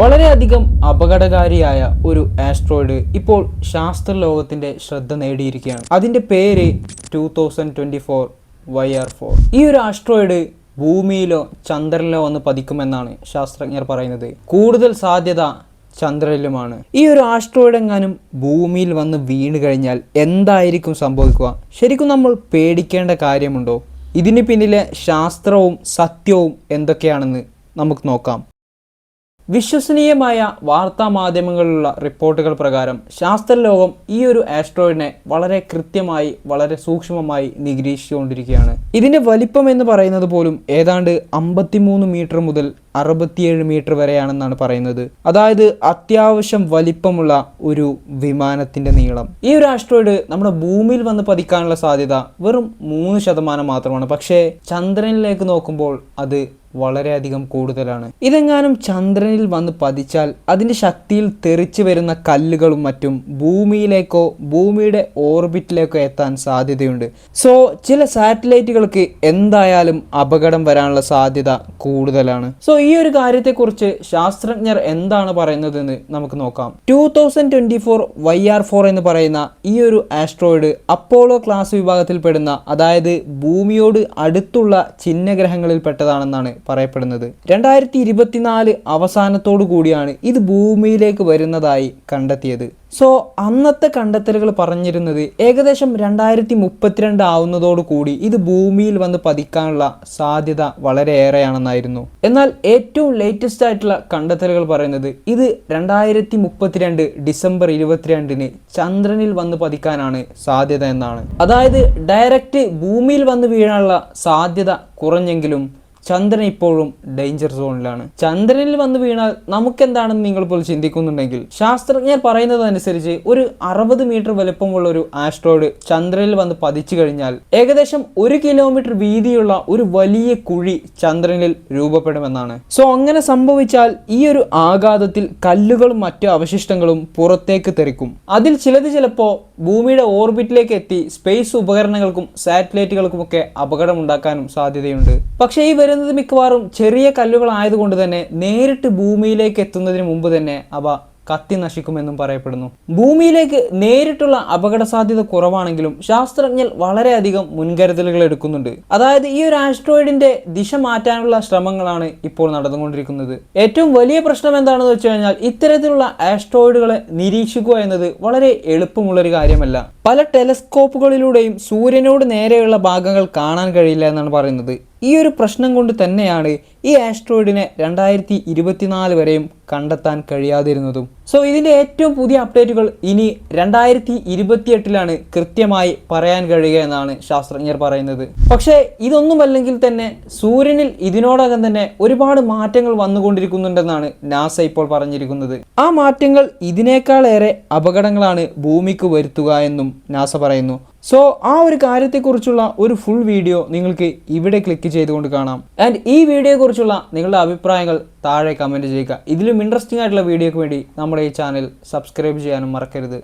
വളരെയധികം അപകടകാരിയായ ഒരു ആസ്ട്രോയിഡ് ഇപ്പോൾ ശാസ്ത്ര ലോകത്തിന്റെ ശ്രദ്ധ നേടിയിരിക്കുകയാണ്. അതിന്റെ പേര് two thousand twenty four Y R four ഈ ഒരു ആസ്ട്രോയിഡ് ഭൂമിയിലോ ചന്ദ്രനിലോ വന്ന് പതിക്കുമെന്നാണ് ശാസ്ത്രജ്ഞർ പറയുന്നത്. കൂടുതൽ സാധ്യത ചന്ദ്രനിലുമാണ്. ഈ ഒരു ആസ്ട്രോയിഡ് എങ്ങാനും ഭൂമിയിൽ വന്ന് വീണ് കഴിഞ്ഞാൽ എന്തായിരിക്കും സംഭവിക്കുക? ശരിക്കും നമ്മൾ പേടിക്കേണ്ട കാര്യമുണ്ടോ? ഇതിന് പിന്നിലെ ശാസ്ത്രവും സത്യവും എന്തൊക്കെയാണെന്ന് നമുക്ക് നോക്കാം. വിശ്വസനീയമായ വാർത്താ മാധ്യമങ്ങളിലുള്ള റിപ്പോർട്ടുകൾ പ്രകാരം ശാസ്ത്രലോകം ഈ ഒരു ആസ്ട്രോയിഡിനെ വളരെ കൃത്യമായി വളരെ സൂക്ഷ്മമായി നിരീക്ഷിച്ചുകൊണ്ടിരിക്കുകയാണ്. ഇതിന്റെ വലിപ്പം എന്ന് പറയുന്നത് പോലും ഏതാണ്ട് അമ്പത്തിമൂന്ന് മീറ്റർ മുതൽ അറുപത്തിയേഴ് മീറ്റർ വരെയാണെന്നാണ് പറയുന്നത്. അതായത് അത്യാവശ്യം വലിപ്പമുള്ള ഒരു വിമാനത്തിന്റെ നീളം. ഈ ഒരു ആസ്ട്രോയിഡ് നമ്മുടെ ഭൂമിയിൽ വന്ന് പതിക്കാനുള്ള സാധ്യത വെറും മൂന്ന് ശതമാനം മാത്രമാണ്. പക്ഷേ ചന്ദ്രനിലേക്ക് നോക്കുമ്പോൾ അത് വളരെയധികം കൂടുതലാണ്. ഇതെങ്ങാനും ചന്ദ്രനിൽ വന്ന് പതിച്ചാൽ അതിന്റെ ശക്തിയിൽ തെറിച്ചു വരുന്ന കല്ലുകളും മറ്റും ഭൂമിയിലേക്കോ ഭൂമിയുടെ ഓർബിറ്റിലേക്കോ എത്താൻ സാധ്യതയുണ്ട്. സോ ചില സാറ്റലൈറ്റുകൾക്ക് എന്തായാലും അപകടം വരാനുള്ള സാധ്യത കൂടുതലാണ്. സോ ഈ ഒരു കാര്യത്തെക്കുറിച്ച് ശാസ്ത്രജ്ഞർ എന്താണ് പറയുന്നതെന്ന് നമുക്ക് നോക്കാം. Two thousand twenty four Y R four എന്ന് പറയുന്ന ഈ ഒരു ആസ്ട്രോയിഡ് അപ്പോളോ ക്ലാസ് വിഭാഗത്തിൽ പെടുന്ന അതായത് ഭൂമിയോട് അടുത്തുള്ള ചിഹ്നഗ്രഹങ്ങളിൽ പെട്ടതാണെന്നാണ് പറയപ്പെടുന്നത്. രണ്ടായിരത്തി ഇരുപത്തിനാല് അവസാനത്തോടു കൂടിയാണ് ഇത് ഭൂമിയിലേക്ക് വരുന്നതായി കണ്ടെത്തിയത്. സോ അന്നത്തെ കണ്ടെത്തലുകൾ പറഞ്ഞിരുന്നത് ഏകദേശം രണ്ടായിരത്തി മുപ്പത്തിരണ്ട് ആവുന്നതോടു കൂടി ഇത് ഭൂമിയിൽ വന്ന് പതിക്കാനുള്ള സാധ്യത വളരെയേറെയാണെന്നായിരുന്നു എന്നാൽ ഏറ്റവും ലേറ്റസ്റ്റ് ആയിട്ടുള്ള കണ്ടെത്തലുകൾ പറയുന്നത് ഇത് രണ്ടായിരത്തി മുപ്പത്തിരണ്ട് ഡിസംബർ ഇരുപത്തിരണ്ടിന് ചന്ദ്രനിൽ വന്ന് പതിക്കാനാണ് സാധ്യത എന്നാണ്. അതായത് ഡയറക്റ്റ് ഭൂമിയിൽ വന്ന് വീഴാനുള്ള സാധ്യത കുറഞ്ഞെങ്കിലും ചന്ദ്രൻ ഇപ്പോഴും ഡേഞ്ചർ സോണിലാണ് ചന്ദ്രനിൽ വന്ന് വീണാൽ നമുക്കെന്താണെന്ന് നിങ്ങൾ ഇപ്പോൾ ചിന്തിക്കുന്നുണ്ടെങ്കിൽ ശാസ്ത്രജ്ഞർ പറയുന്നത് അനുസരിച്ച് ഒരു അറുപത് മീറ്റർ വലുപ്പമുള്ള ഒരു ആസ്ട്രോയിഡ് ചന്ദ്രനിൽ വന്ന് പതിച്ചു കഴിഞ്ഞാൽ ഏകദേശം ഒരു കിലോമീറ്റർ വീതിയുള്ള ഒരു വലിയ കുഴി ചന്ദ്രനിൽ രൂപപ്പെടുമെന്നാണ്. സോ അങ്ങനെ സംഭവിച്ചാൽ ഈ ഒരു ആഘാതത്തിൽ കല്ലുകളും മറ്റു അവശിഷ്ടങ്ങളും പുറത്തേക്ക് തെറിക്കും. അതിൽ ചിലത് ചിലപ്പോൾ ഭൂമിയുടെ ഓർബിറ്റിലേക്ക് എത്തി സ്പേസ് ഉപകരണങ്ങൾക്കും സാറ്റലൈറ്റുകൾക്കുമൊക്കെ അപകടമുണ്ടാക്കാനും സാധ്യതയുണ്ട്. പക്ഷേ ഈ വരുന്നത് മിക്കവാറും ചെറിയ കല്ലുകളായതുകൊണ്ട് തന്നെ നേരിട്ട് ഭൂമിയിലേക്ക് എത്തുന്നതിന് മുമ്പ് തന്നെ അവ കത്തി നശിക്കുമെന്നും പറയപ്പെടുന്നു. ഭൂമിയിലേക്ക് നേരിട്ടുള്ള അപകട സാധ്യത കുറവാണെങ്കിലും ശാസ്ത്രജ്ഞർ വളരെയധികം മുൻകരുതലുകൾ എടുക്കുന്നുണ്ട്. അതായത് ഈ ഒരു ആസ്ട്രോയിഡിന്റെ ദിശ മാറ്റാനുള്ള ശ്രമങ്ങളാണ് ഇപ്പോൾ നടന്നുകൊണ്ടിരിക്കുന്നത്. ഏറ്റവും വലിയ പ്രശ്നം എന്താണെന്ന് വെച്ച് കഴിഞ്ഞാൽ ഇത്തരത്തിലുള്ള ആസ്ട്രോയിഡുകളെ നിരീക്ഷിക്കുക എന്നത് വളരെ എളുപ്പമുള്ളൊരു കാര്യമല്ല. പല ടെലസ്കോപ്പുകളിലൂടെയും സൂര്യനോട് നേരെയുള്ള ഭാഗങ്ങൾ കാണാൻ കഴിയില്ല എന്നാണ് പറയുന്നത്. ഈ ഒരു പ്രശ്നം കൊണ്ട് തന്നെയാണ് ഈ ആസ്ട്രോയിഡിനെ രണ്ടായിരത്തി ഇരുപത്തിനാല് വരെയും കണ്ടെത്താൻ കഴിയാതിരുന്നതും. സോ ഇതിന്റെ ഏറ്റവും പുതിയ അപ്ഡേറ്റുകൾ ഇനി രണ്ടായിരത്തി ഇരുപത്തിയെട്ടിലാണ് കൃത്യമായി പറയാൻ കഴിയുക എന്നാണ് ശാസ്ത്രജ്ഞർ പറയുന്നത്. പക്ഷേ ഇതൊന്നുമല്ലെങ്കിൽ തന്നെ സൂര്യനിൽ ഇതിനോടകം തന്നെ ഒരുപാട് മാറ്റങ്ങൾ വന്നുകൊണ്ടിരിക്കുന്നുണ്ടെന്നാണ് നാസ ഇപ്പോൾ പറഞ്ഞിരിക്കുന്നത്. ആ മാറ്റങ്ങൾ ഇതിനേക്കാളേറെ അപകടങ്ങളാണ് ഭൂമിക്ക് വരുത്തുക എന്നും നാസ പറയുന്നു. സോ ആ ഒരു കാര്യത്തെക്കുറിച്ചുള്ള ഒരു ഫുൾ വീഡിയോ നിങ്ങൾക്ക് ഇവിടെ ക്ലിക്ക് ചെയ്തുകൊണ്ട് കാണാം. ആൻഡ് ഈ വീഡിയോയെക്കുറിച്ചുള്ള നിങ്ങളുടെ അഭിപ്രായങ്ങൾ താഴെ കമന്റ് ചെയ്യുക. ഇതിലും ഇൻട്രസ്റ്റിംഗ് ആയിട്ടുള്ള വീഡിയോയ്ക്ക് വേണ്ടി നമ്മുടെ ഈ ചാനൽ സബ്സ്ക്രൈബ് ചെയ്യാനും മറക്കരുത്.